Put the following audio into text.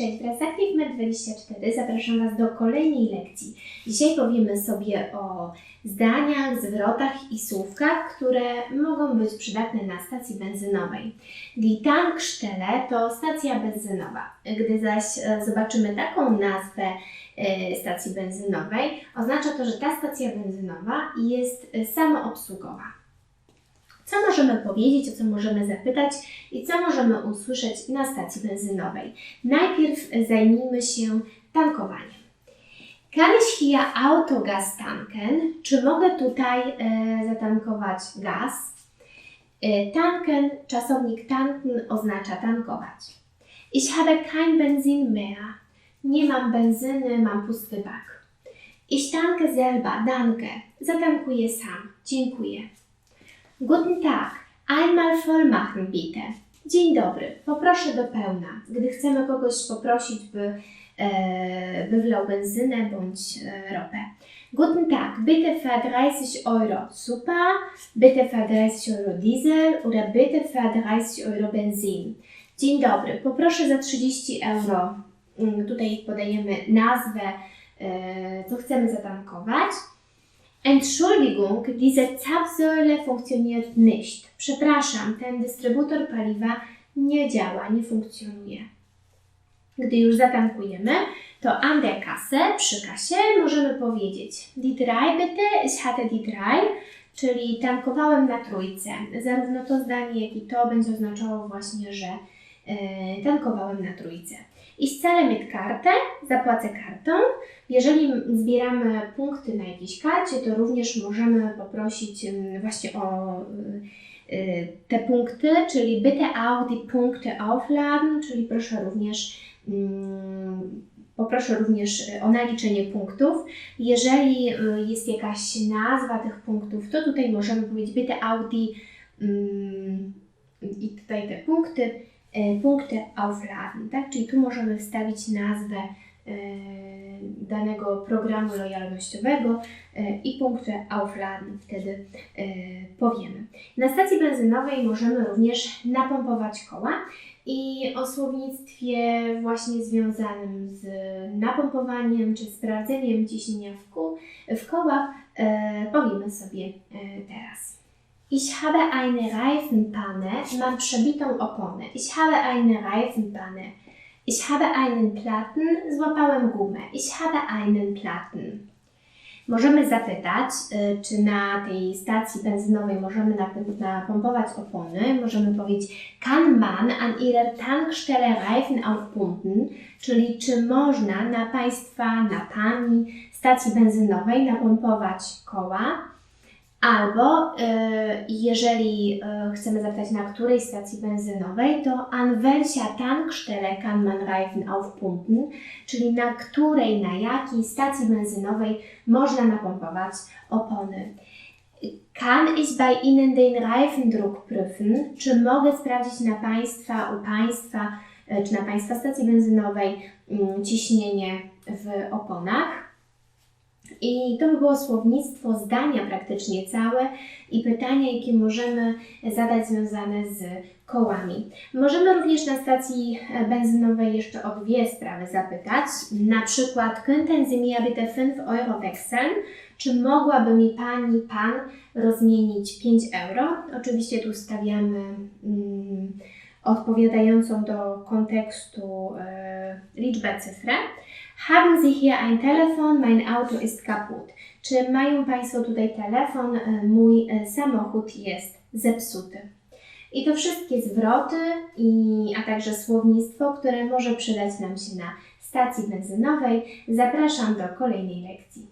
Cześć, wraz z ActiveMed24 zapraszam Was do kolejnej lekcji. Dzisiaj powiemy sobie o zdaniach, zwrotach i słówkach, które mogą być przydatne na stacji benzynowej. Die Tankstelle to stacja benzynowa. Gdy zaś e, zobaczymy taką nazwę e, stacji benzynowej, oznacza to, że ta stacja benzynowa jest e, samoobsługowa. Co możemy powiedzieć, o co możemy zapytać i co możemy usłyszeć na stacji benzynowej? Najpierw zajmijmy się tankowaniem. Kann ich hier Autogas tanken? Czy mogę tutaj e, zatankować gaz? E, tanken, czasownik tanken oznacza tankować. Ich habe kein Benzin mehr. Nie mam benzyny, mam pusty bak. Ich tanke selber, danke. Zatankuję sam, dziękuję. Guten Tag, einmal voll machen bitte. Dzień dobry, poproszę do pełna. Gdy chcemy kogoś poprosić, by, e, by wlał benzynę bądź e, ropę. Guten Tag, bitte für 30 Euro Super, bitte für 30 Euro Diesel oder bitte für 30 Euro Benzin. Dzień dobry, poproszę za 30 euro. Mm, Tutaj podajemy nazwę, e, co chcemy zatankować. Entschuldigung, diese Zapfsäule funktioniert nicht. Przepraszam, ten dystrybutor paliwa nie działa, nie funkcjonuje. Gdy już zatankujemy, to an der Kasse, przy kasie, możemy powiedzieć Die drei bitte, ich hatte die drei, czyli tankowałem na trójce. Zarówno to zdanie, jak i to będzie oznaczało właśnie, że tankowałem na trójce. Ich zahle mit Karte, zapłacę kartą. Jeżeli zbieramy punkty na jakiejś karcie, to również możemy poprosić właśnie o y, y, te punkty, czyli bitte auch die Punkte aufladen, czyli proszę również ym, poproszę również o naliczenie punktów. Jeżeli jest jakaś nazwa tych punktów, to tutaj możemy powiedzieć bitte auch die ym, i tutaj te punkty, y, punkty aufladen, tak? Czyli tu możemy wstawić nazwę e, danego programu lojalnościowego e, i punkty aufladen wtedy e, powiemy. Na stacji benzynowej możemy również napompować koła i o słownictwie właśnie związanym z napompowaniem czy sprawdzeniem ciśnienia w, kół, w kołach e, powiemy sobie e, teraz. Ich habe eine Reifenpanne, mam przebitą oponę. Ich habe eine Reifenpanne. Ich habe einen Platten, złapałem gumę. Ich habe einen Platten. Możemy zapytać, y, czy na tej stacji benzynowej możemy nap- napompować opony. Możemy powiedzieć, kann man an Ihrer Tankstelle Reifen aufpumpen? Czyli czy można na Państwa, na Pani stacji benzynowej napompować koła? Albo y, jeżeli y, chcemy zapytać, na której stacji benzynowej, to an welcher Tankstelle kann man Reifen aufpumpen, czyli na której, na jakiej stacji benzynowej można napompować opony. Kann ich bei Ihnen den Reifendruck prüfen? Czy mogę sprawdzić na Państwa, u Państwa, y, czy na Państwa stacji benzynowej mm, ciśnienie w oponach? I to by było słownictwo, zdania praktycznie całe i pytania, jakie możemy zadać związane z kołami. Możemy również na stacji benzynowej jeszcze o dwie sprawy zapytać. Na przykład, könnten Sie mir bitte 5 euro wechseln? Czy mogłaby mi Pani, Pan rozmienić 5 euro? Oczywiście tu stawiamy mm, odpowiadającą do kontekstu e, liczbę cyfrę. Haben Sie hier ein Telefon? Mein Auto ist kaputt. Czy mają Państwo tutaj telefon? E, Mój e, samochód jest zepsuty. I to wszystkie zwroty, i, a także słownictwo, które może przydać nam się na stacji benzynowej. Zapraszam do kolejnej lekcji.